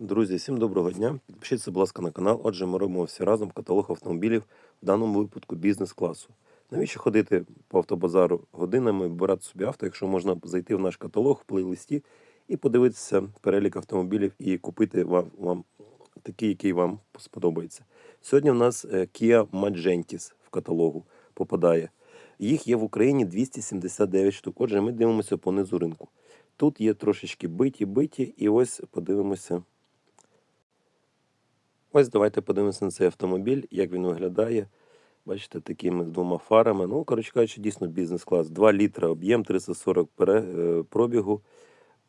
Друзі, всім доброго дня. Підпишіться, будь ласка, на канал. Отже, ми робимо всі разом каталог автомобілів, в даному випадку бізнес-класу. Навіщо ходити по автобазару годинами, вибирати собі авто, якщо можна зайти в наш каталог в плейлисті і подивитися перелік автомобілів і купити вам, вам такий, який вам сподобається. Сьогодні в нас е, Kia Magentis в каталогу попадає. Їх є в Україні 279 штук. Отже, ми дивимося по низу ринку. Тут є трошечки биті-биті, і ось подивимося. Ось давайте подивимося на цей автомобіль, як він виглядає. Бачите, такими двома фарами. Ну, коротше кажучи, дійсно бізнес-клас. 2 літра об'єм, 340 пере- е, пробігу.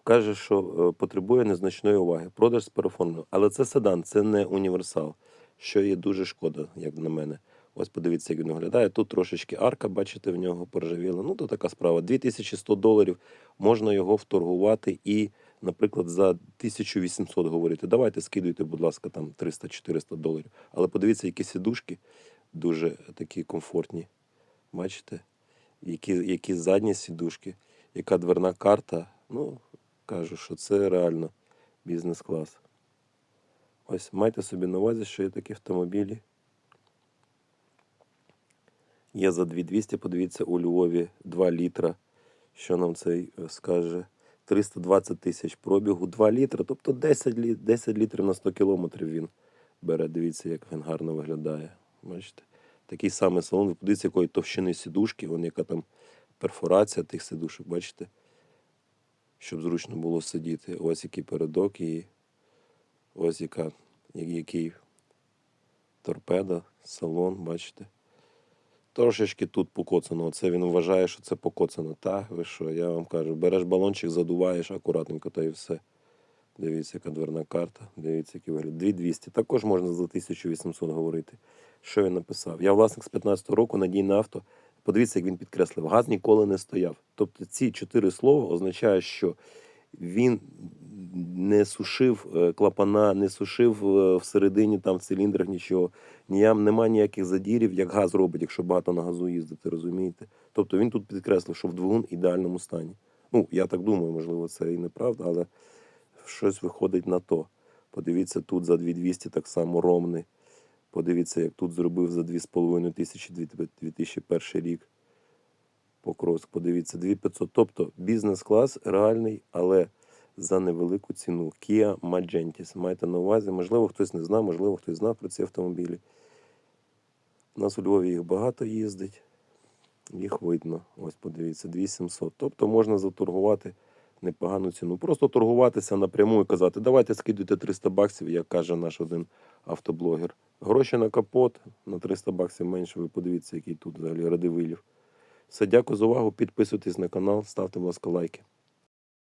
Каже, що е, потребує незначної уваги. Продаж з переформленою. Але це седан, це не універсал, що є дуже шкода, як на мене. Ось подивіться, як він виглядає. Тут трошечки арка, бачите, в нього поржавіла. Ну, то така справа. 2100 доларів можна його вторгувати і, наприклад, за 1800 говорити. Давайте скидуйте, будь ласка, там 300-400 доларів. Але подивіться, які сідушки дуже такі комфортні. Бачите? Які, які задні сідушки, яка дверна карта. Ну, кажу, що це реально бізнес-клас. Ось майте собі на увазі, що є такі автомобілі. Є за 2200, подивіться, у Львові 2 літра. Що нам цей е, скаже? 320 тисяч пробігу, 2 літра, тобто 10, лі- 10 літрів на 100 кілометрів він бере. Дивіться, як він гарно виглядає. Бачите? Такий самий салон, ви подивіться, якої товщини сідушки, вон яка там перфорація тих сидушок, бачите? Щоб зручно було сидіти. Ось який передок і ось яка, який торпеда, салон, бачите? Трошечки тут покоцано. Це він вважає, що це покоцано. Та, ви що, я вам кажу, береш балончик, задуваєш акуратненько, та і все. Дивіться, яка дверна карта, дивіться, який вигляд. 2200. Також можна за 1800 говорити. Що він написав? Я власник з 15-го року, надійне авто. Подивіться, як він підкреслив. Газ ніколи не стояв. Тобто ці чотири слова означають, що він не сушив е, клапана, не сушив е, всередині там в циліндрах нічого. Ніям нема ніяких задірів, як газ робить, якщо багато на газу їздити, розумієте? Тобто він тут підкреслив, що в двигун ідеальному стані. Ну, я так думаю, можливо, це і неправда, але щось виходить на то. Подивіться, тут за 2200 так само ромний. Подивіться, як тут зробив за 2,5 тисячі 2001 рік. Покровськ, подивіться, 2500. Тобто бізнес-клас реальний, але за невелику ціну. Kia Magentis. Майте на увазі, можливо, хтось не знав, можливо, хтось знав про ці автомобілі. У нас у Львові їх багато їздить. Їх видно. Ось подивіться, 2700. Тобто можна заторгувати непогану ціну. Просто торгуватися напряму і казати, давайте скидуйте 300 баксів, як каже наш один автоблогер. Гроші на капот на 300 баксів менше. Ви подивіться, який тут взагалі радивилів. Все, дякую за увагу. Підписуйтесь на канал, ставте, будь ласка, лайки.